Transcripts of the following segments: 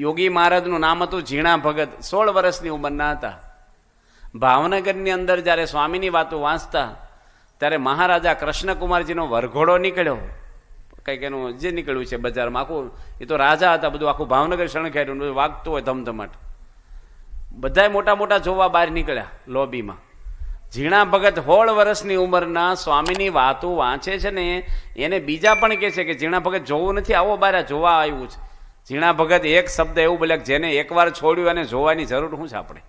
યોગી મહારાજનું નામ હતું ઝીણા ભગત. સોળ વર્ષની ઉંમરના હતા. ભાવનગરની અંદર જ્યારે સ્વામીની વાતો વાંચતા, ત્યારે મહારાજા કૃષ્ણકુમારજીનો વરઘોડો નીકળ્યો. કંઈક એનું જે નીકળ્યું છે બજારમાં, આખું એ તો રાજા હતા, બધું આખું ભાવનગર શણખેર્યું બધું વાગતું હોય ધમધમાટ. બધાય મોટા મોટા જોવા બહાર નીકળ્યા લોબીમાં. ઝીણા ભગત હોળ વર્ષની ઉંમરના સ્વામીની વાતો વાંચે છે ને, એને બીજા પણ કહે છે કે ઝીણા ભગત જોવું નથી, આવો બાર જોવા આવ્યું છે. ઝીણા ભગત એક શબ્દ એવું બોલે જેને એકવાર છોડ્યું અને જોવાની જરૂર શું છે આપણે?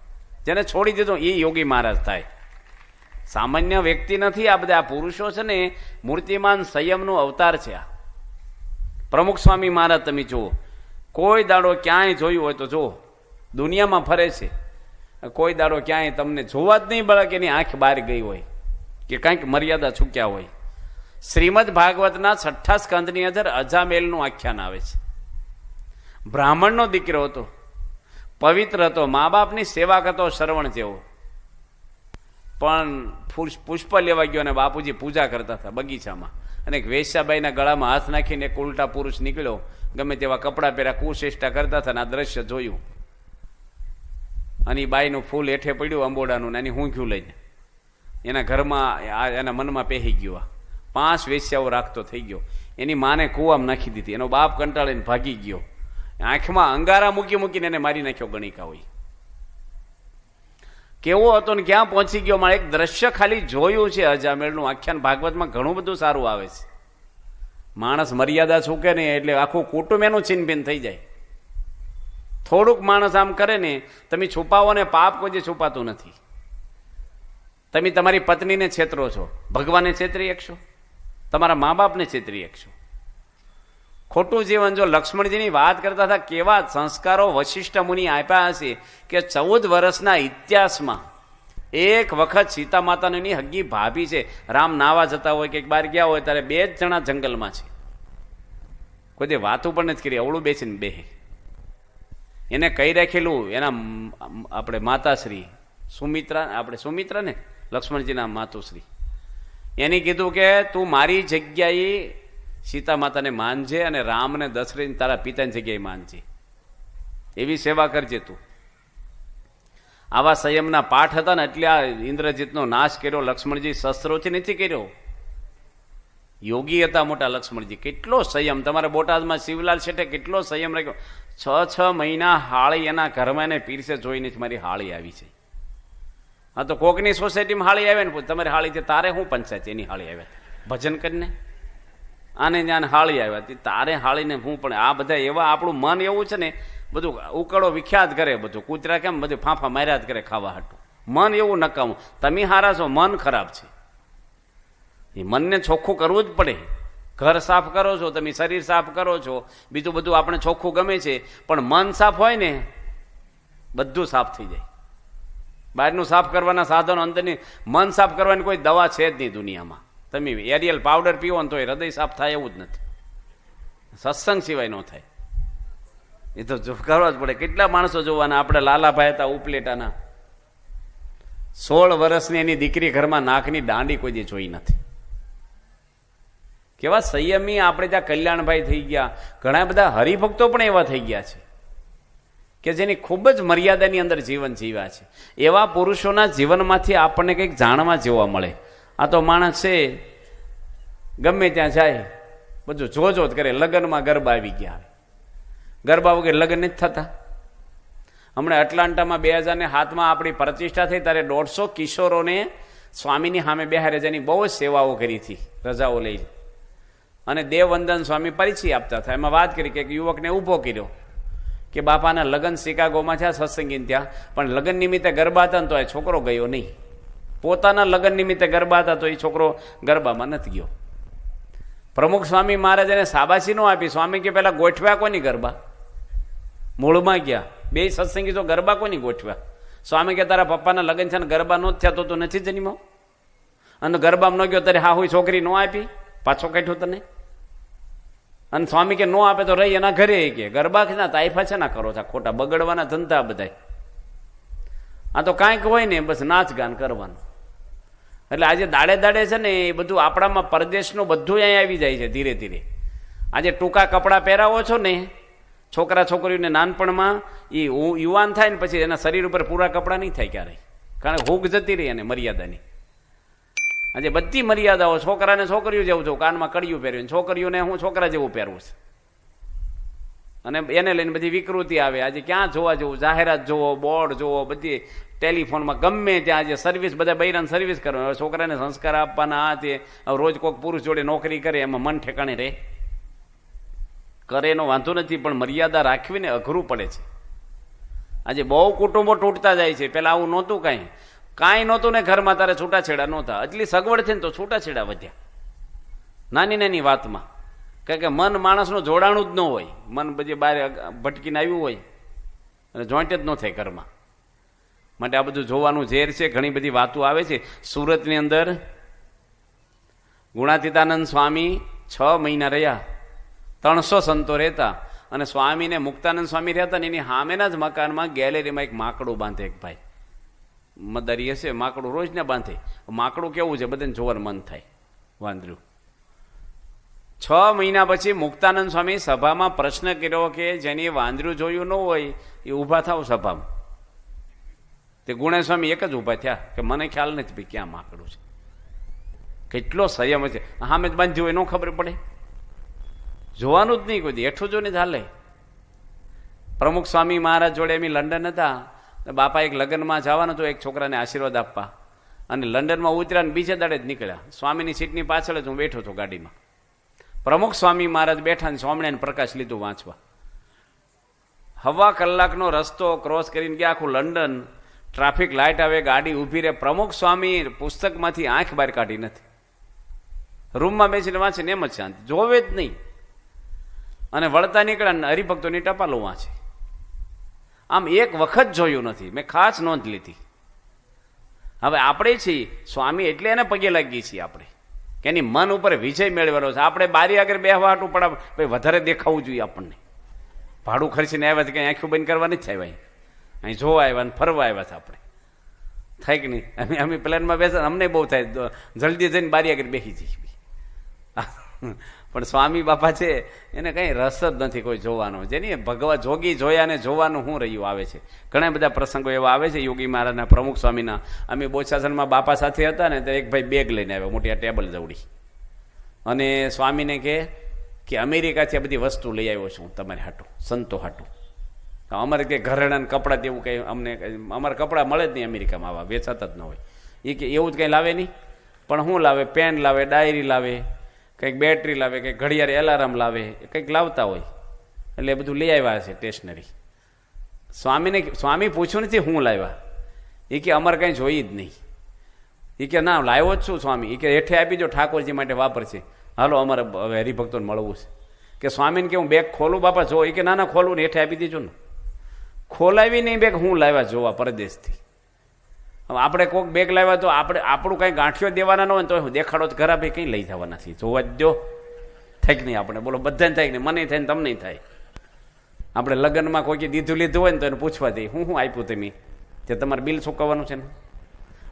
જેને છોડી દીધું એ યોગી મહારાજ થાય. સામાન્ય વ્યક્તિ નથી, આ બધા પુરુષો છે ને, મૂર્તિમાન સંયમનો અવતાર છે આ. પ્રમુખ સ્વામી મહારાજ તમે જુઓ, કોઈ દાડો ક્યાંય જોયું હોય તો જુઓ, દુનિયામાં ફરે છે. કોઈ દાડો ક્યાંય તમને જોવા જ નહીં મળે કે એની આંખ બહાર ગઈ હોય, કે કંઈક મર્યાદા ચૂક્યા હોય. શ્રીમદ ભાગવતના છઠ્ઠા સ્કંદની અંદર અજામેલનું આખ્યાન આવે છે. બ્રાહ્મણનો દીકરો હતો. પવિત્ર હતો મા બાપની સેવા કરતો શ્રવણ જેવો. પણ પુષ્પ લેવા ગયો અને બાપુજી પૂજા કરતા હતા બગીચામાં. અને એક વેશ્યાબાઈના ગળામાં હાથ નાખીને એક ઉલટા પુરુષ નીકળ્યો, ગમે તેવા કપડાં પહેર્યા કુશેષ્ટા કરતા હતા અને આ દ્રશ્ય જોયું. અને બાઈનું ફૂલ હેઠે પડ્યું અંબોડાનું એની હુંખ્યું લઈને. એના ઘરમાં એના મનમાં પહેરી ગયું આ. પાંચ વેશ્યાઓ રાખતો થઈ ગયો. એની માને કૂવામાં નાખી દીધી. એનો બાપ કંટાળીને ભાગી ગયો. આંખમાં અંગારા મૂકી મૂકીને એને મારી નાખ્યો ગણિકા હોય. કેવો હતો ને ક્યાં પહોંચી ગયો મારે એક દ્રશ્ય ખાલી જોયું છે અજામેળનું આખ્યાન ભાગવતમાં ઘણું બધું સારું આવે છે. માણસ મર્યાદા છૂકે ને એટલે આખું કુટુંબ એનું છીનભીન થઈ જાય. થોડુંક માણસ આમ કરે ને, તમે છુપાવો ને પાપ કોઈ છુપાતું નથી. તમે તમારી પત્નીને છેતરો છો. ભગવાનને છેતરી એકશો તમારા મા બાપને છેતરી એકશો ખોટું જીવન જો લક્ષ્મણજીની વાત કરતા હતા, કેવા સંસ્કારો વશિષ્ઠ મુનિ આપ્યા હશે કે ચૌદ વર્ષના ઇતિહાસમાં એક વખત સીતા માતાની હગી ભાભી છે, રામ નાવા જતા હોય કે બહાર ગયા હોય, ત્યારે બે જ જણા જંગલમાં છે. કોઈ દે વાતું પણ નથી કરી, અવળું બેસીને બે. એને કહી રાખેલું, એના આપણે માતાશ્રી સુમિત્રા, આપણે સુમિત્રા ને લક્ષ્મણજીના માતુશ્રી. એને કીધું કે તું મારી જગ્યાએ સીતા માતાને માનજે અને રામને દશરથને તારા પિતાની જગ્યાએ માનજે. એવી સેવા કરજે તું. આવા સંયમના પાઠ હતા ને એટલે આ ઇન્દ્રજીતનો નાશ કર્યો, લક્ષ્મણજી શસ્ત્રોથી નથી કર્યો. યોગી હતા મોટા લક્ષ્મણજી. કેટલો સંયમ. તમારા બોટાદમાં શિવલાલ શેઠે કેટલો સંયમ રાખ્યો. છ છ મહિના હાળી એના ઘરમાં એને પીરસે જોઈને જ મારી હાળી આવી છે. હા તો કોકની સોસાયટીમાં હાળી આવે ને તમારી હાળી છે તારે શું પંચાયત, એની હાળી આવે ભજન કરીને. આને જ્ઞાન હાળી આવ્યા. તારે હાળીને હું પણ આ બધા એવા આપણું મન એવું છે ને, બધું ઉકળો વિખ્યાત કરે બધું. કૂતરા કેમ બધું ફાંફા માર્યા જ કરે ખાવા હાટું. મન એવું નકામું. તમે હારા છો, મન ખરાબ છે. એ મનને ચોખ્ખું કરવું જ પડે. ઘર સાફ કરો છો, તમે શરીર સાફ કરો છો, બીજું બધું આપણે ચોખ્ખું ગમે છે, પણ મન સાફ હોય ને, બધું સાફ થઈ જાય. બહારનું સાફ કરવાના સાધનો અંદરની મન સાફ કરવાની કોઈ દવા છે જ નહીં દુનિયામાં. તમે એરિયલ પાવડર પીવો ને તો એ હૃદય સાફ થાય એવું જ નથી. સત્સંગ સિવાય ન થાય. એ તો કરવા જ પડે. કેટલા માણસો જોવાના આપણે લાલાભાઈ હતા ઉપલેટાના. સોળ વર્ષની એની દીકરી ઘરમાં નાકની દાંડી કોઈ દી જોઈ નથી. કેવા સંયમી આપણે ત્યાં કલ્યાણભાઈ થઈ ગયા. ઘણા બધા હરિભક્તો પણ એવા થઈ ગયા છે કે જેની ખૂબ જ મર્યાદાની અંદર જીવન જીવ્યા છે. એવા પુરુષોના જીવનમાંથી આપણને કંઈક જાણવા જોવા મળે. આ તો માણસ છે. ગમે ત્યાં જાય, બધું જોજો જ કરે. લગ્નમાં ગરબા આવી ગયા ગરબા વગેરે લગ્ન નથી થતા. હમણાં એટલાન્ટામાં બે હજારને હાથમાં આપણી પ્રતિષ્ઠા થઈ, ત્યારે દોઢસો કિશોરોને સ્વામીની સામે બેહારે જેની બહુ જ સેવાઓ કરી હતી, રજાઓ લઈ. અને દેવવંદન સ્વામી પરિચય આપતા હતા. એમાં વાત કરી કે યુવકને ઊભો કર્યો કે, બાપાના લગ્ન શિકાગોમાં થયા, સત્સંગીને ત્યાં પણ લગ્ન નિમિત્તે ગરબા હતા ને તો એ છોકરો ગયો નહીં. પોતાના લગ્ન નિમિત્તે ગરબા હતા તો એ છોકરો ગરબામાં નથી ગયો. પ્રમુખ સ્વામી મહારાજ એને સાબાસી નો આપી. સ્વામી કે પહેલાં ગોઠવ્યા કોની ગરબા? મૂળમાં ગયા. બે સત્સંગી તો ગરબા કોની ગોઠવ્યા? સ્વામી કે તારા પપ્પાના લગ્ન છે ને ગરબા નો થયા તો તું નથી જન્મ્યો? અને ગરબામાં ન ગયો ત્યારે હા હોય છોકરી નો આપી? પાછો કાઢ્યો તને? અને સ્વામી કે નો આપે તો રહી એના ઘરે કે. ગરબા ના તાઇફા છે ના કરો છો? ખોટા બગડવાના ધંધા બધા આ તો કાંઈક હોય ને, બસ નાચ ગાન કરવાનું. એટલે આજે દાડે દાડે છે ને એ બધું આપણામાં પરદેશનું બધું અહીંયા આવી જાય છે ધીરે ધીરે. આજે ટૂંકા કપડાં પહેરાવો છો ને, છોકરા છોકરીઓને નાનપણમાં એ યુવાન થાય ને પછી એના શરીર ઉપર પૂરા કપડાં નહીં થાય ક્યારેય. કારણ કે હુક જતી રહી એને મર્યાદાની. આજે બધી મર્યાદાઓ છોકરાને છોકરીઓ જેવું છું કાનમાં કડિયું પહેર્યું, છોકરીઓને હું છોકરા જેવું પહેરવું છે. અને એને લઈને બધી વિકૃતિ આવે. આજે ક્યાં જોવા જવું? જાહેરાત જોવો, બોર્ડ જોવો, બધી ટેલિફોનમાં ગમે ત્યાં આજે સર્વિસ બધા બૈરાને સર્વિસ કરો હવે છોકરાને સંસ્કાર આપવાના આ તે રોજ કોઈક પુરુષ જોડે નોકરી કરે, એમાં મન ઠેકાણે રહે. કરે એનો વાંધો નથી, પણ મર્યાદા રાખવીને અઘરું પડે છે. આજે બહુ કુટુંબો તૂટતા જાય છે. પેલા આવું નહોતું કાંઈ. કાંઈ નહોતું ને ઘરમાં તારે છૂટાછેડા નહોતા. એટલી સગવડ છે ને તો છૂટાછેડા વધ્યા. નાની નાની વાતમાં. કારણ કે મન માણસનું જોડાણું જ ન હોય. મન બધી બહાર ભટકીને આવ્યું હોય, અને જોઈન્ટ જ ન થાય ઘરમાં. માટે આ બધું જોવાનું ઝેર છે, ઘણી બધી વાતો આવે છે. સુરતની અંદર ગુણાતીતાનંદ સ્વામી છ મહિના રહ્યા. ત્રણસો સંતો રહેતા. અને સ્વામીને મુક્તાનંદ સ્વામી રહેતા ને એની સામેના જ મકાનમાં ગેલેરીમાં એક માકડું બાંધે એક ભાઈ. મદારી હશે, માકડું રોજ ને બાંધે. માકડું કેવું છે, બધાને જોવાનું મન થાય. વાંદર્યું છ મહિના પછી મુક્તાનંદ સ્વામી સભામાં પ્રશ્ન કર્યો કે જેની વાંદરું જોયું ન હોય, એ ઊભા થાવ સભામાં. તે ગુણેસ્વામી એક જ ઊભા થયા કે મને ખ્યાલ નથી ભાઈ ક્યાં માકડું છે. કેટલો સંયમ છે. હામે જ બાંધ્યું હોય, ન ખબર પડે. જોવાનું જ નહીં કોઈ દી. હેઠું જો ને ચાલે પ્રમુખ સ્વામી મહારાજ જોડે એમ લંડન હતા. બાપા એક લગ્નમાં જવાનું હતું, એક છોકરાને આશીર્વાદ આપવા. અને લંડનમાં ઉતર્યા બીજે દાડે જ નીકળ્યા. સ્વામીની સીટની પાછળ જ હું બેઠો હતો ગાડીમાં. પ્રમુખ સ્વામી મહારાજ બેઠા ને સ્વામિનારાયણ પ્રકાશ લીધું વાંચવા. હવા કલાકનો રસ્તો ક્રોસ કરીને ગયા આખું લંડન. ટ્રાફિક લાઇટ આવે, ગાડી ઊભી રહે. પ્રમુખ સ્વામી પુસ્તકમાંથી આંખ બહાર કાઢી નથી. રૂમમાં બેસીને વાંચે ને એમ જ શાંતિ. જોવે જ નહીં. અને વળતા નીકળ્યા હરિભક્તોની ટપાલો વાંચે. આમ એક વખત જોયું નથી. મેં ખાસ નોંધ લીધી. હવે આપણે છીએ. સ્વામી એટલે એને પગે લાગીએ છીએ આપણે. કે એની મન ઉપર વિજય મેળવેલો છે. આપણે બારી આગળ બેહવા હાટું પડા ભાઈ, વધારે દેખાવું જોઈએ આપણને. ભાડું ખર્ચીને આવ્યા છે કંઈ આંખું બંધ જ થાય ભાઈ અહીં જોવા આવ્યા ને ફરવા આવ્યા છે આપણે. થાય કે નહીં? અમે અમે પ્લેનમાં બેસા, અમને બહુ થાય. જલ્દી જઈને બારી આગળ બેસી જઈએ પણ સ્વામી બાપા છે, એને કંઈ રસ જ નથી કોઈ જોવાનો. જેની ભગવા જોગી જોયા ને જોવાનું શું રહ્યું આવે છે. ઘણા બધા પ્રસંગો એવા આવે છે, યોગી મહારાજના પ્રમુખ સ્વામીના. અમે બોચાસનમાં બાપા સાથે હતા ને, તો એક ભાઈ બેગ લઈને આવ્યો, મોટી આ ટેબલ જવડી અને સ્વામીને કહે કે અમેરિકાથી આ બધી વસ્તુ લઈ આવ્યો છું તમારે હાટું, સંતો હાટું. અમારે કંઈ ઘરેણાં કપડાં તેવું કંઈ અમને અમારે કપડાં મળે જ નહીં અમેરિકામાં, આવા વેચાતા જ ન હોય. એ કે એવું જ કંઈ લાવે નહીં. પણ શું લાવે? પેન લાવે, ડાયરી લાવે, કંઈક બેટરી લાવે, કંઈક ઘડિયાળ એલાર્મ લાવે, કંઈક લાવતા હોય. એટલે એ બધું લઈ આવ્યા છે સ્ટેશનરી. સ્વામીને સ્વામી પૂછ્યું નથી હું લાવ્યા. એ કે અમારે કંઈ જોઈ જ નહીં. એ કે ના, લાવ્યો જ છું સ્વામી. એ કે હેઠે આપી દો ઠાકોરજી માટે વાપરશે. હાલો, અમારે હરિભક્તોને મળવું છે. કે સ્વામીને કે હું બેગ ખોલું? બાપા, જો. એ કે ના ના, ખોલું ને હેઠે આપી દેજો ને. ખોલાવી નહીં બેગ હું લાવ્યા જોવા પરદેશથી. આપણે કોઈક બેગ લાવ્યા તો આપણે, આપણું કાંઈ ગાંઠિયો દેવાના ન હોય તો હું દેખાડો જ ઘરા ભાઈ કંઈ લઈ જવા નથી જોવા જ દો. થાય કે નહીં આપણે? બોલો, બધાને થાય કે નહીં? મને થાય ને તમને થાય. આપણે લગ્નમાં કોઈ દીધું લીધું હોય ને તો એને પૂછવા દઈએ. હું શું આપ્યું તમે? તે તમારે બિલ ચૂકવવાનું છે ને?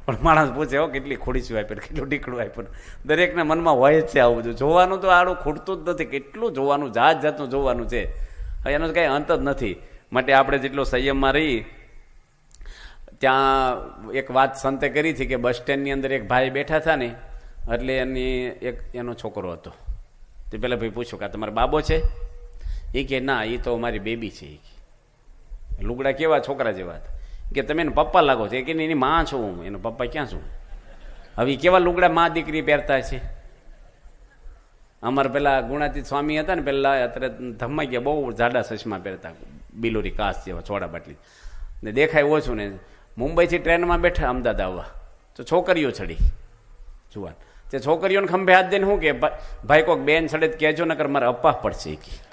પણ માણસ પૂછે, હો, કેટલી ખોડી શું આપ્યું કેટલું ઢીકડું આપ્યું દરેકના મનમાં હોય જ છે આવું બધું. જોવાનું તો આડું ખૂટતું જ નથી. કેટલું જોવાનું, જાત જાતનું જોવાનું છે. હવે એનો કંઈ અંત જ નથી. માટે આપણે જેટલો સંયમમાં રહી, ત્યાં એક વાત સંતે કરી હતી કે બસ સ્ટેન્ડની અંદર એક ભાઈ બેઠા હતા ને એટલે એની એક, એનો છોકરો હતો. તે પેલા ભાઈ પૂછ્યું કે આ તમારો બાબો છે? એ કે ના એ તો મારી બેબી છે એ કે. લુગડા કેવા છોકરા જેવા હતા. કે તમે એને પપ્પા લાગો છો. એ કે એની માં છું હું, એનો પપ્પા ક્યાં છું? હવે કેવા લુગડા માં દીકરી પહેરતા છે? અમારા પેલા ગુણાતીત સ્વામી હતા ને, પેલા અત્યારે ધમાઈ ગયા, બહુ જાડા ચશ્મા પહેરતા. બિલોરી કાસ જેવા ચોડા બાટલી. ને દેખાય ઓછું ને. મુંબઈથી ટ્રેનમાં બેઠા અમદાવાદ આવવા. તો છોકરીઓ ચડી જુવાન તે છોકરીઓને ખંભે હાથ દઈને શું કે ભાઈ કોક બેન તો કહેજો, નકર મારે અપવા પડશે કે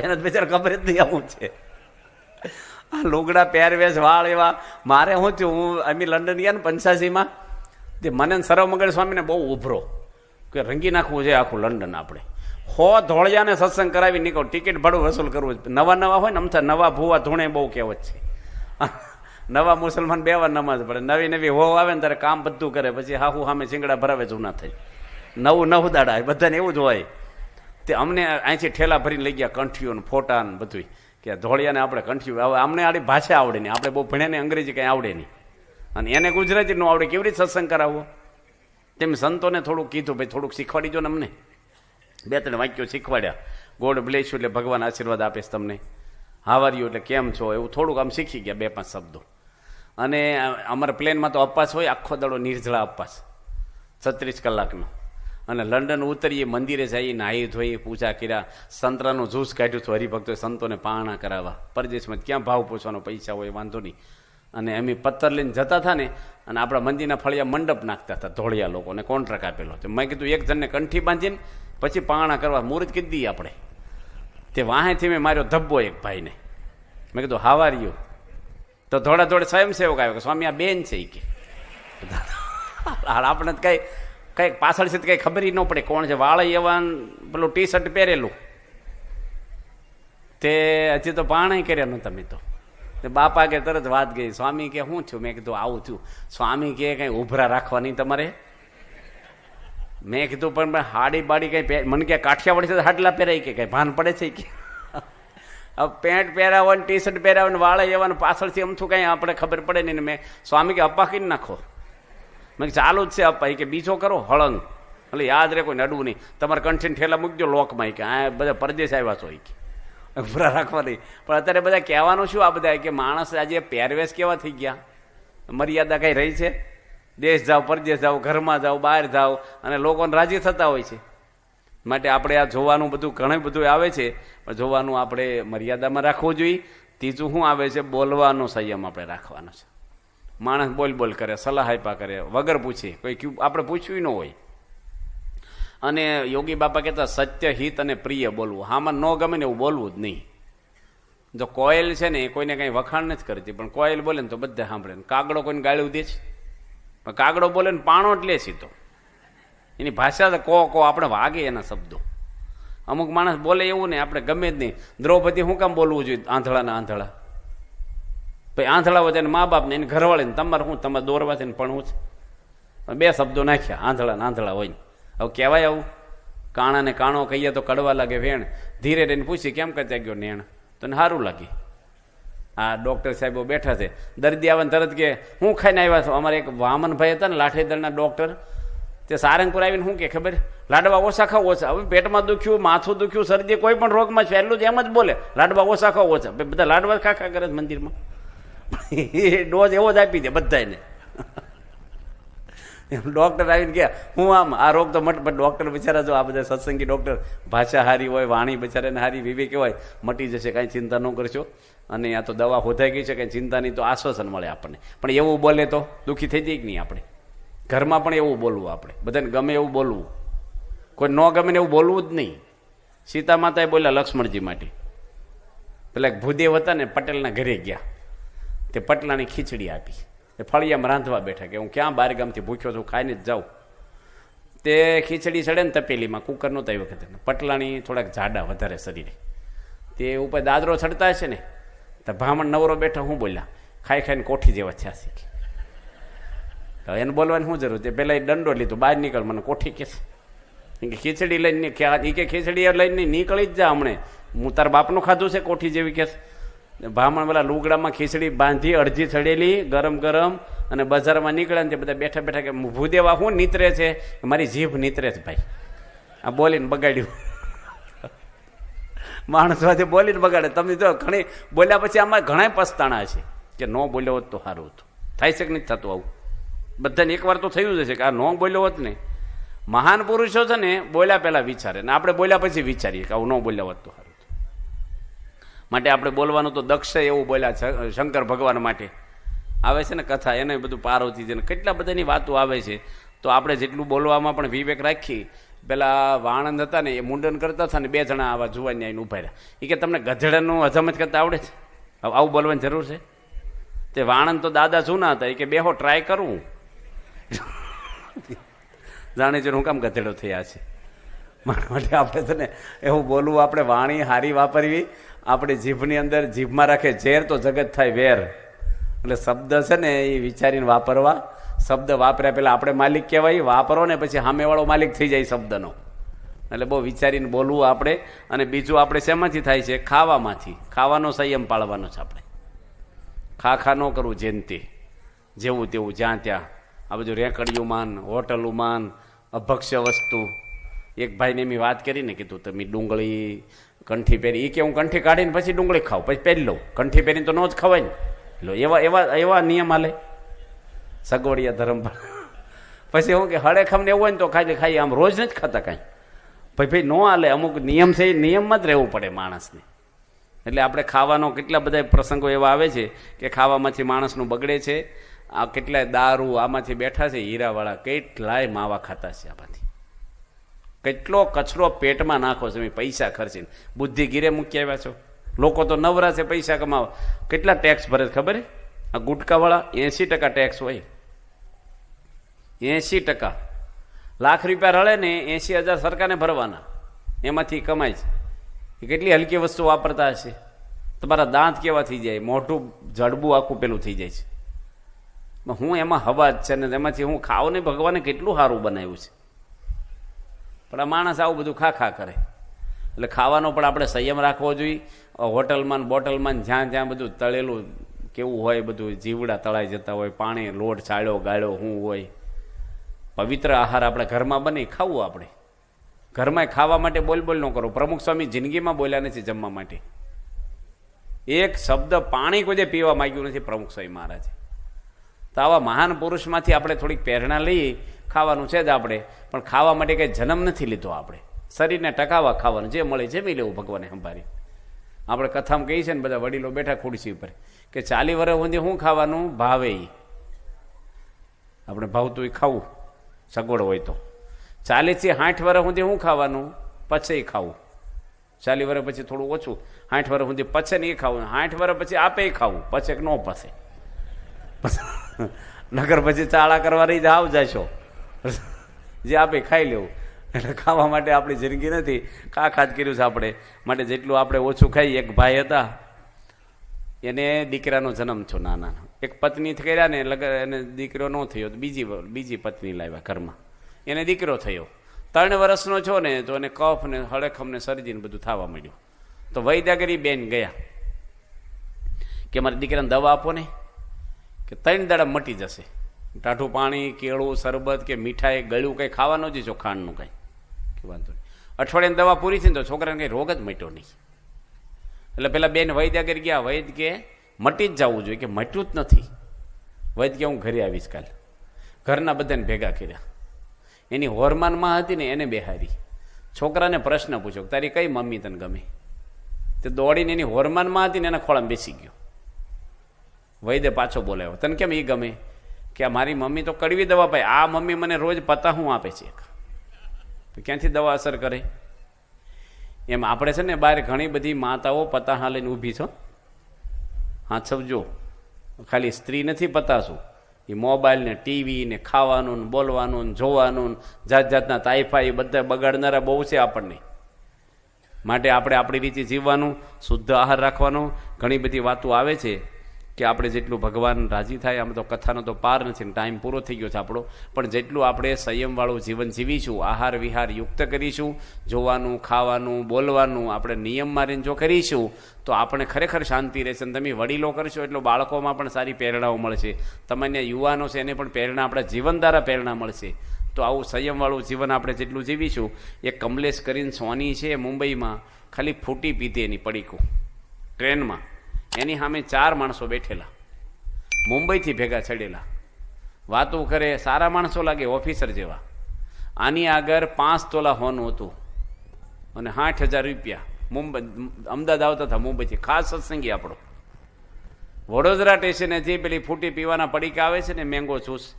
એને બેચાર ખબર જ નહીં આવું છે. આ લુગડા પહેરવેશ, વાળ એવા. મારે શું થયું? હું, અમે લંડન ગયા ને પંચાસીમાં. તે મને સરવ મંગળ સ્વામીને બહુ ઉભરો. કે રંગી નાખવું છે આખું લંડન આપણે. હો ધોળિયાને સત્સંગ કરાવી નીકળો. ટિકિટ ભાડું વસૂલ કરવું નવા નવા હોય ને અમથા નવા ભૂવા ધૂણે બહુ કહેવત છે. નવા મુસલમાન બે વાર નમાજ પડે. નવી નવી હો આવે ને ત્યારે કામ બધું કરે. પછી હાહુ સામે ચીંગડા ભરાવે જૂના થઈ. નવું નવું દાડા બધાને એવું જ હોય. તે અમને અહીંથી ઠેલા ભરીને લઈ ગયા કંઠીઓ ને ફોટા ને બધું કે ધોળિયાને આપણે કંઠીઓ. હવે અમને આડી ભાષા આવડે નહીં. આપણે બહુ ભણ્યા ને અંગ્રેજી કંઈ આવડે નહીં. અને એને ગુજરાતી ન આવડે. કેવી રીતે સત્સંગ કરાવવો? તેમ સંતોને થોડુંક કીધું, ભાઈ થોડુંક શીખવાડી દો ને અમને. બે ત્રણ વાક્યો શીખવાડ્યા. ગોડ બ્લેસ એટલે ભગવાન આશીર્વાદ આપે છે તમને. હાવાર્યું એટલે કેમ છો? એવું થોડુંક આમ શીખી ગયા બે પાંચ શબ્દો. અને અમારા પ્લેનમાં તો અપાસ હોય, આખો દડો નિર્જળા અપાસ. છત્રીસ કલાકનો. અને લંડન ઉતરીએ, મંદિરે જઈએ, નાહી ધોઈ પૂજા કર્યા. સંતરાનું જૂસ કાઢ્યું હતું હરિભક્તોએ સંતોને પાણા કરાવવા. પરદેશમાં ક્યાં ભાવ પૂછવાનો પૈસા હોય, વાંધો નહીં. અને એમ પથ્થર લઈને જતા હતા ને, અને આપણા મંદિરના ફળિયા મંડપ નાખતા હતા, ધોળિયા લોકોને કોન્ટ્રાક્ટ આપેલો મેં કીધું, એક જણને કંઠી બાંધીને પછી પાણા કરવા મુહૂર્ત કીધી દઈએ આપણે. તે વાહેથી મેં માર્યો ધબ્બો એક ભાઈને. મેં કીધું હાવાર્યું તો થોડા થોડે સ્વયંસેવક આવ્યો કે, સ્વામી, આ બેન છે એ કે. હાલ આપણે તો કઈ કઈ પાછળ છે કઈ ખબર ન પડે કોણ છે. વાળ એવા પેલું ટી શર્ટ પહેરેલું. તે હજી તો પાણા કર્યા નહોતા તમે તો. બાપા કે તરત વાત ગઈ, સ્વામી કે શું થયું મેં કીધું, આવું થયું સ્વામી કે, કઈ ઉભરા રાખવાની તમારે મેં કીધું, પણ હાડી બાડી કઈ મને કે, કાઠિયાવાડી છે હાડલા પહેરાય કે, કઈ ભાન પડે છે કે? હવે પેન્ટ પહેરાવો ને ટી શર્ટ પહેરાવો ને વાળા એવા પાછળથી અમથું કઈ આપણે ખબર પડે નહીં મેં સ્વામી કે, અપ્પા કીને નાખો. મેં ચાલુ જ છે અપ્પા. કે, બીજો કરો, હળંગ. એટલે યાદ રહે કોઈ નડવું નહીં. તમારે કંઠીને ઠેલા મૂકજો લોકમાં. કે, આ બધા પરદેશ આવ્યા છો. કે, ઉભરા રાખવા નહીં પણ અત્યારે બધા કહેવાનું શું આ બધા? કે, માણસ આજે પહેરવેશ કેવા થઈ ગયા? મર્યાદા કઈ રહી છે? દેશ જાઓ પરદેશ જાઓ ઘરમાં જાઓ બહાર જાઓ અને લોકોને રાજી થતા હોય છે. માટે આપણે આ જોવાનું બધું, ઘણું બધું આવે છે, પણ જોવાનું આપણે મર્યાદામાં રાખવું જોઈએ. ત્રીજું શું આવે છે? બોલવાનો સંયમ આપણે રાખવાનો છે. માણસ બોલ બોલ કરે, સલાહ આપ્યા કરે, વગર પૂછે, કોઈ ક્યુ, આપણે પૂછ્યું ન હોય. અને યોગી બાપા કહેતા, સત્ય, હિત અને પ્રિય બોલવું. હામાં ન ગમે ને એવું બોલવું જ નહીં. જો કોયલ છે ને કોઈને કંઈ વખાણ નથી કરતી, પણ કોયલ બોલે ને તો બધા સાંભળે કાગડો કોઈને ગાળ્યું દે છે. પણ કાગડો બોલે ને પાણો જ લે સીધો. એની ભાષા તો કો કો આપણે વાગે એના શબ્દો. અમુક માણસ બોલે એવું ને, આપણે ગમે જ નહીં. દ્રૌપદી શું કામ બોલવું જોઈએ આંધળાના આંધળા? ભાઈ, આંધળા વચ્ચે મા બાપને એને ઘરવાળીને તમારે શું તમારે દોરવાથી ને હું છે? બે શબ્દો નાખ્યા આંધળા આંધળા હોય હવે કહેવાય આવું. કાણાને કાણો કહીએ તો કડવા લાગે વેણ. ધીરે રહીને પૂછી કેમ કરતા ગયો નેણ? તને સારું લાગે? આ ડૉક્ટર સાહેબો બેઠા છે. દર્દી આવે તરત કે, હું ખાઈને આવ્યા છું? અમારે એક વામનભાઈ હતા ને, લાઠીદળના ડૉક્ટર. તે સારંગપુર આવીને શું કે, ખબર? લાડવા ઓછા ખાવ, ઓછા. હવે પેટમાં દુખ્યું, માથું દુખ્યું, શરદી કોઈ પણ રોગમાં પહેલું જ એમ જ બોલે, લાડવા ઓછા ખાવ, ઓછા. બધા લાડવા ખા ખા કરે છે મંદિરમાં. એ ડોઝ એવો જ આપી દે બધાને ડૉક્ટર આવીને ગયા હું આમ, આ રોગ તો મટ ડૉક્ટર બિચારા જો આ બધા સત્સંગી ડૉક્ટર ભાષા હારી હોય, વાણી બિચારાને હારી, વિવેક હોય, મટી જશે, કાંઈ ચિંતા ન કરશો. અને આ તો દવા હોધાઈ ગઈ છે, કાંઈ ચિંતાની તો આશ્વાસન મળે આપણને. પણ એવું બોલે તો દુઃખી થઈ જાય કે નહીં આપણે? ઘરમાં પણ એવું બોલવું આપણે. બધાને ગમે એવું બોલવું. કોઈ ન ગમે ને એવું બોલવું જ નહીં. સીતા માતાએ બોલ્યા લક્ષ્મણજી માટે. પેલા ભૂદેવ હતા ને પટેલના ઘરે ગયા. તે પટલાની ખીચડી આપી. એ ફળિયામાં રાંધવા બેઠા કે હું ક્યાં બાર ગામથી ભૂખ્યો છું, ખાઈને જ જાઉં. તે ખીચડી ચડે ને તપેલીમાં કુકર નહોતા એ વખતે. પટલાણી થોડાક જાડા વધારે શરીરે. તે ઉપર દાદરો ચડતા હશે ને, તો બ્રાહ્મણ નવરો બેઠો હું બોલ્યા, ખાઈ ખાઈને કોઠી જેવા થયા શીખી તો એને બોલવાની શું જરૂર છે? પહેલાં એ દંડો લીધો, બહાર નીકળ, મને કોઠી કે કે ખીચડી લઈને કે ખીચડી લઈને નીકળી જ જા હમણે. હું તાર બાપનું ખાધું છે, કોઠી જેવી કે બ્રાહ્મણ પેલા લુગડામાં ખીચડી બાંધી, અડધી ચડેલી ગરમ ગરમ અને બજારમાં નીકળ્યા ને તે બધા બેઠા બેઠા કે ભૂદેવા શું નીતરે છે? મારી જીભ નીતરે છે ભાઈ. આ બોલીને બગાડ્યું. માણસ સાથે બોલીને બગાડે. તમે જો ઘણી, બોલ્યા પછી આમાં ઘણા પસ્તાણા છે કે, ન બોલ્યો હોત તો સારું હતું. થાય છે કે નથી થતું આવું? બધાને એકવાર તો થયું જ હશે કે, આ ન બોલ્યો હોત ને. મહાન પુરુષો છે ને, બોલ્યા પહેલાં વિચારે. ને આપણે બોલ્યા પછી વિચારીએ કે, આવું ન બોલ્યા હોત તો માટે આપણે બોલવાનું તો દક્ષ એવું બોલ્યા શંકર ભગવાન માટે. આવે છે ને કથા, એને બધું પાર્વતી છે કેટલા બધાની વાતો આવે છે. તો આપણે જેટલું બોલવામાં પણ વિવેક રાખી પેલા વાણંદ હતા ને એ મુંડન કરતા હતા ને બે જણા આવા જુવાની આવીને ઊભા રહ્યા. એ કે તમને ગધેડાનું હજામત કરતા આવડે છે? હવે આવું બોલવાની જરૂર છે? તે વાણંદ તો દાદા જૂના હતા એ કે બેહો ટ્રાય કરું. જાણે છે હું કામ ગધેડો થયા છે. મારા માટે આપણે છે ને. એવું બોલવું આપણે વાણી હારી વાપરવી. આપણે જીભની અંદર જીભમાં રાખે ઝેર તો જગત થાય વેર. એટલે શબ્દ છે ને એ વિચારીને વાપરવા. શબ્દ વાપર્યા પહેલાં આપણે માલિક કહેવાય, વાપરો ને પછી સામેવાળો માલિક થઈ જાય શબ્દનો. એટલે બહુ વિચારીને બોલવું આપણે. અને બીજું આપણે શેમાંથી થાય છે? ખાવામાંથી. ખાવાનો સંયમ પાળવાનો છે આપણે. ખા ખા ન કરવું જેન તે જેવું તેવું જ્યાં ત્યાં. આ બધું રેકડિયું માન હોટલું માન અભક્ષ્ય વસ્તુ. એક ભાઈને મેં વાત કરીને કીધું, તમે ડુંગળી, કંઠી પહેરી. એ કે, હું કંઠી કાઢીને પછી ડુંગળી ખાઉં, પછી પહેરી લઉં. કંઠી પહેરીને તો ન જ ખવાય ને. લો, એવા એવા એવા નિયમ હાલે. સગવડિયા ધર્મ પછી હું કે, હળે ખમને એવું હોય ને તો ખાલી ખાઈ આમ રોજ નથી ખાતા કાંઈ. ભાઈ ભાઈ, ન હાલે, અમુક નિયમ છે, એ નિયમમાં જ રહેવું પડે માણસને. એટલે આપણે ખાવાનો કેટલા બધા પ્રસંગો એવા આવે છે કે ખાવામાંથી માણસનું બગડે છે, આ કેટલાય દારૂ આમાંથી બેઠા છે, હીરાવાળા કેટલાય માવા ખાતા છે આમાંથી. કેટલો કચરો પેટમાં નાખો છો પૈસા ખર્ચીને. બુદ્ધિ ગીરે મૂકી આવ્યા છો. લોકો તો નવરા છે પૈસા કમાવા. કેટલા ટેક્સ ભરે ખબર છે? આ ગુટકાવાળા એંસી ટકા ટેક્સ હોય. એંસી ટકા. લાખ રૂપિયા રળે ને એંસી હજાર સરકારને ભરવાના. એમાંથી કમાય છે. એ કેટલી હલકી વસ્તુ વાપરતા હશે? તમારા દાંત કેવા થઈ જાય? મોઢું જડબું આખું પેલું થઈ જાય છે. હું એમાં હવા જ છે ને એમાંથી હું ખાવ ને ભગવાને કેટલું સારું બનાવ્યું છે. પણ આ માણસ આવું બધું ખા ખા કરે. એટલે ખાવાનો પણ આપણે સંયમ રાખવો જોઈએ. હોટલમાં બોટલમાં જ્યાં જ્યાં બધું તળેલું કેવું હોય, બધું જીવડા તળાઈ જતા હોય, પાણી, લોટ, ચાળ્યો, ગાળ્યો શું હોય. પવિત્ર આહાર આપણે ઘરમાં બની, ખાવું આપણે. ઘરમાં ખાવા માટે બોલ બોલ ન કરો. પ્રમુખ સ્વામી જિંદગીમાં બોલ્યા નથી જમવા માટે. એક શબ્દ પાણી કોઈ પીવા માંગ્યું નથી પ્રમુખ સ્વામી મહારાજે. તો આવા મહાન પુરુષમાંથી આપણે થોડીક પ્રેરણા લઈએ ખાવાનું છે જ આપણે. પણ ખાવા માટે કંઈ જન્મ નથી લીધો આપણે. શરીરને ટકાવા ખાવાનું, જે મળે જમી લેવું ભગવાને સંભારી આપણે કથામાં કહીએ છે ને, બધા વડીલો બેઠા ખુરશી ઉપર, કે ચાલી વર્ષ સુધી શું ખાવાનું ભાવે એ આપણે ભાવતું એ ખાવું, સગવડ હોય તો. ચાલીસથી સાઠ વર્ષ સુધી શું ખાવાનું, પછી ખાવું. ચાલી વર્ષ પછી થોડું ઓછું, સાઠ વર્ષ સુધી પછે નહીં ખાવું, સાઠ વર્ષ પછી આપે ખાવું, પછી ન પસે. નગર પછી ચાળા કરવા રહી આવ જશો. જે આપે ખાઈ લેવું. એટલે ખાવા માટે આપણી જિંદગી નથી. કા ખા કર્યું છે આપણે? માટે જેટલું આપણે ઓછું ખાઈ એક ભાઈ હતા. એને દીકરાનો જન્મ થયો નાના એક પત્ની કર્યા ને લગન એને દીકરો ન થયો તો બીજી બીજી પત્ની લાવ્યા ઘરમાં. એને દીકરો થયો. ત્રણ વર્ષનો છો ને, તો એને કફ ને હળેખમ ને શરજીને બધું થવા માંડ્યું. તો વૈદાગરી બેન ગયા. કે મારા દીકરાને દવા આપો ને. કે ત્રણ દાડા મટી જશે. ટાઢું પાણી, કેળું શરબત કે મીઠાઈ, ગળ્યું કંઈ ખાવાનું જ ચોખાણનું કંઈ. કે વાંધો નહીં. અઠવાડિયાની દવા પૂરી થઈ ને તો છોકરાને કંઈ રોગ જ મટ્યો નહીં. એટલે પેલા બેન વૈદ્ય ગયા. વૈદ કે, મટી જ જવું જોઈએ. કે, મટ્યું જ નથી. વૈદ કે, હું ઘરે આવીશ કાલ. ઘરના બધાને ભેગા કર્યા. એની હોરમાનમાં હતી ને એને બેહારી. છોકરાને પ્રશ્ન પૂછ્યો, તારી કઈ મમ્મી તને ગમે? તે દોડીને એની હોરમાનમાં હતી ને એના ખોળામાં બેસી ગયો. વૈદ્ય પાછો બોલાવ્યો તને કેમ એ ગમે? કે આ મારી મમ્મી તો કડવી દવા પાય. આ મમ્મી મને રોજ પતા હું આપે છે ક્યાંથી દવા અસર કરે? એમ આપણે છે ને બહાર ઘણી બધી માતાઓ પતાહા લઈને ઊભી છો. હા સમજો ખાલી સ્ત્રી નથી પતાશું. એ મોબાઈલ ને ટીવી ને ખાવાનું ને બોલવાનું ને જોવાનું જાત જાતના તાઇફા એ બધા બગાડનારા બહુ છે આપણને. માટે આપણે આપણી રીતે જીવવાનું, શુદ્ધ આહાર રાખવાનો ઘણી બધી વાતો આવે છે. કે આપણે જેટલું ભગવાન રાજી થાય, આમ તો કથાનો તો પાર નથી ને ટાઈમ પૂરો થઈ ગયો છે આપણો. પણ જેટલું આપણે સંયમવાળું જીવન જીવીશું, આહાર વિહાર યુક્ત કરીશું, જોવાનું, ખાવાનું, બોલવાનું આપણે નિયમ મારીને જો કરીશું, તો આપણે ખરેખર શાંતિ રહેશે અને તમે વડીલો કરશો એટલે બાળકોમાં પણ સારી પ્રેરણાઓ મળશે. તમને યુવાનો છે એને પણ પ્રેરણા, આપણા જીવન દ્વારા પ્રેરણા મળશે. તો આવું સંયમવાળું જીવન આપણે જેટલું જીવીશું, એ કમલેશ કરીને સોની છે મુંબઈમાં, ખાલી ફૂટી પીધી એની પડીકું. ટ્રેનમાં. એની સામે ચાર માણસો બેઠેલા. મુંબઈથી ભેગા ચડેલા. વાતો કરે, સારા માણસો લાગે, ઓફિસર જેવા. આની આગળ પાંચ તોલા હોનું હતું. અને સાઠ હજાર રૂપિયા. મુંબઈ, અમદાવાદ આવતા હતા મુંબઈથી. ખાસ સત્સંગી આપણો. વડોદરા સ્ટેશને જે પેલી ફૂટી પીવાના પડીકા આવે છે ને, મેંગો જ્યુસ,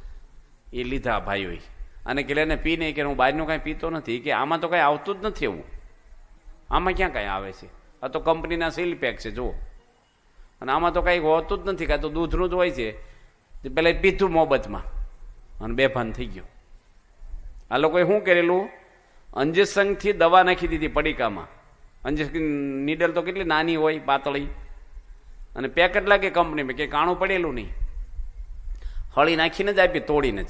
એ લીધા ભાઈઓએ. અને કે એને પી નહીં કે હું બહારનું કાંઈ પીતો નથી, કે આમાં તો કાંઈ આવતું જ નથી એવું. આમાં ક્યાં કાંઈ આવે છે? આ તો કંપનીના સીલ પેક છે, જુઓ. અને આમાં તો કંઈ હોતું જ નથી કાં તો દૂધનું જ હોય છે. પેલા પીધું મોહબતમાં અને બેભાન થઈ ગયો. આ લોકોએ શું કરેલું? અંજસંગથી દવા નાખી દીધી પડીકામાં. અંજસંગ નીડલ તો કેટલી નાની હોય, પાતળી. અને પેકેટ લાગે કંપનીમાં, કે કાણું પડેલું નહીં. હળી નાખીને જ આપી, તોડીને જ.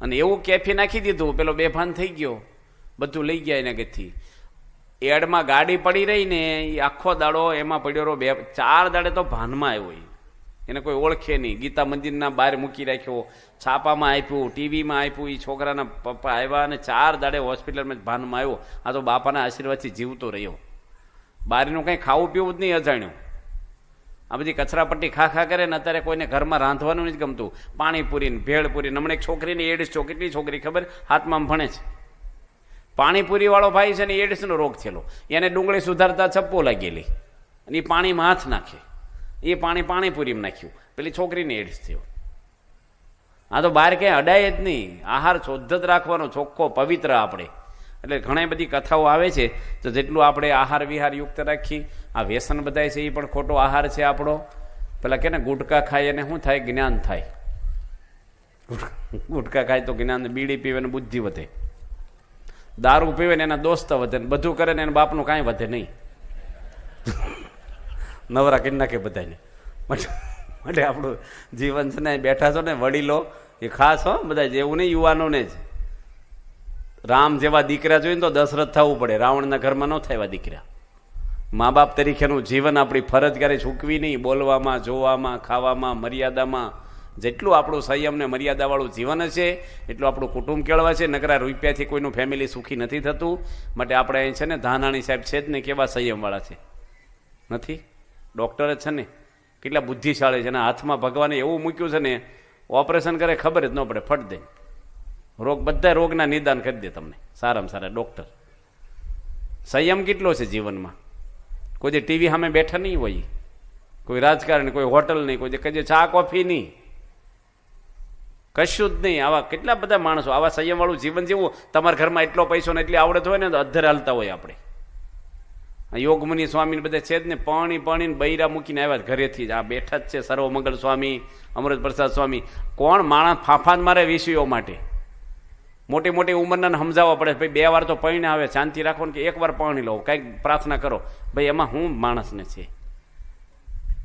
અને એવું કેફી નાખી દીધું, પેલો બેભાન થઈ ગયો. બધું લઈ ગયા એના ગેથી એડમાં ગાડી પડી રહી ને એ આખો દાડો એમાં પડ્યો રહ્યો. બે ચાર દાડે તો ભાનમાં આવ્યો એને કોઈ ઓળખે નહીં. ગીતા મંદિરના બહાર મૂકી રાખ્યો, છાપામાં આપ્યું, ટીવીમાં આપ્યું એ છોકરાના પપ્પા આવ્યા અને ચાર દાડે હોસ્પિટલમાં ભાનમાં આવ્યો. આ તો બાપાના આશીર્વાદથી જીવતો રહ્યો. બહારનું કંઈ ખાવું પીવું જ નહીં અજાણ્યું. આ બધી કચરાપટ્ટી ખા ખા કરે ને અત્યારે કોઈને ઘરમાં રાંધવાનું નથી ગમતું. પાણીપુરી ને ભેળપુરી હમણાં એક છોકરીને એડ્સ છો. કેટલી છોકરી ખબર? હાથમાં ભણે છે. પાણીપુરી વાળો ભાઈ છે ને એડ્સનો રોગ થયેલો. એને ડુંગળી સુધારતા ચપ્પો લાગેલી. અને એ પાણીમાં હાથ નાખે. એ પાણી પાણીપુરીમાં નાખ્યું. પેલી છોકરીને એડ્સ થયો. આ તો બહાર ક્યાંય અડાય જ નહીં. આહાર શુદ્ધ જ રાખવાનો ચોખ્ખો પવિત્ર આપણે. એટલે ઘણી બધી કથાઓ આવે છે. તો જેટલું આપણે આહાર વિહાર યુક્ત રાખી આ વ્યસન બધાય છે એ પણ ખોટો આહાર છે આપણો. પેલા કે ને ગુટકા ખાય એને શું થાય? જ્ઞાન થાય. ગુટકા ખાય તો જ્ઞાન બીડી પીવે ને બુદ્ધિ વધે. દારૂ પીવે ને એના દોસ્ત વધે ને બધું કરે ને એના બાપનું કાંઈ વધે નહીં. નવરા કરી નાખે બધાને માટે આપણું જીવન છે ને બેઠા છો ને, વડીલો, એ ખાસ હો બધા જેવું નહીં, યુવાનોને જ. રામ જેવા દીકરા જોઈએ ને તો દશરથ થવું પડે. રાવણના ઘરમાં ન થાય એવા દીકરા. મા બાપ તરીકેનું જીવન આપણી ફરજ ક્યારે ચૂકવી નહીં. બોલવામાં, જોવામાં, ખાવામાં, મર્યાદામાં જેટલું આપણું સંયમ ને મર્યાદાવાળું જીવન છે એટલું આપણું કુટુંબ કેળવા છે નકરા રૂપિયાથી કોઈનું ફેમિલી સુખી નથી થતું. માટે આપણે અહીં છે ને, ધાનાણી સાહેબ છે જ ને, કેવા સંયમવાળા છે. નથી? ડૉક્ટર જ છે ને. કેટલા બુદ્ધિશાળી છે ને, હાથમાં ભગવાને એવું મૂક્યું છે ને, ઓપરેશન કરે ખબર જ ન પડે, ફટ દે. રોગ, બધા રોગના નિદાન કરી દે તમને. સારામાં સારા ડૉક્ટર સંયમ કેટલો છે જીવનમાં? કોઈ જે ટીવી સામે બેઠા નહીં હોય. કોઈ રાજકારણ, કોઈ હોટલ નહીં, કોઈ જે કજે ચા, કોફી નહીં. કશું જ નહીં. આવા કેટલા બધા માણસો, આવા સંયમવાળું જીવન જેવું તમારા ઘરમાં એટલો પૈસો ને એટલી આવડત હોય ને, તો અધ્ધર હાલતા હોય આપણે. યોગમુનિ સ્વામી બધા છે જ ને, પાણી પાણીને બૈરા મૂકીને આવ્યા ઘરેથી જ. આ બેઠા જ છે સર્વમંગલ સ્વામી, અમૃત પ્રસાદ સ્વામી. કોણ માણસ ફાફાન મારે વિષયો માટે? મોટી મોટી ઉંમરના સમજાવવા પડે ભાઈ બે વાર તો પૈણે આવે, શાંતિ રાખો ને કે એક વાર પાણી લો. કંઈક પ્રાર્થના કરો. ભાઈ એમાં હું માણસને છે?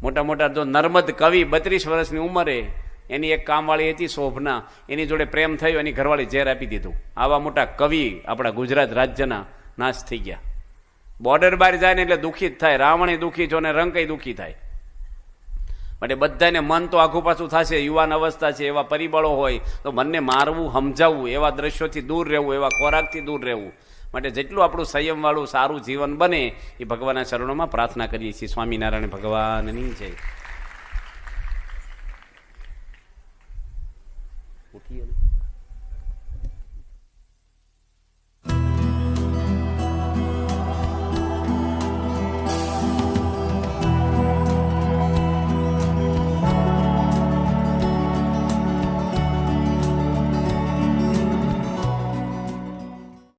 મોટા મોટા જો નર્મદ કવિ બત્રીસ વર્ષની ઉંમરે એની એક કામવાળી હતી શોભના. એની જોડે પ્રેમ થયો, એની ઘરવાળી ઝેર આપી દીધું. આવા મોટા કવિ આપણા ગુજરાત રાજ્યના નાશ થઈ ગયા. બોર્ડર બહાર જાય ને એટલે દુઃખી જ થાય. રાવણે દુઃખી છો ને રંકઈ દુઃખી થાય? માટે બધાને મન તો આખું પાછું થશે, યુવાન અવસ્થા છે, એવા પરિબળો હોય, તો મનને મારવું, સમજાવવું, એવા દ્રશ્યોથી દૂર રહેવું, એવા ખોરાકથી દૂર રહેવું. માટે જેટલું આપણું સંયમવાળું, સારું જીવન બને, એ ભગવાનના ચરણોમાં પ્રાર્થના કરીએ છીએ. સ્વામિનારાયણ ભગવાનની જય. We'll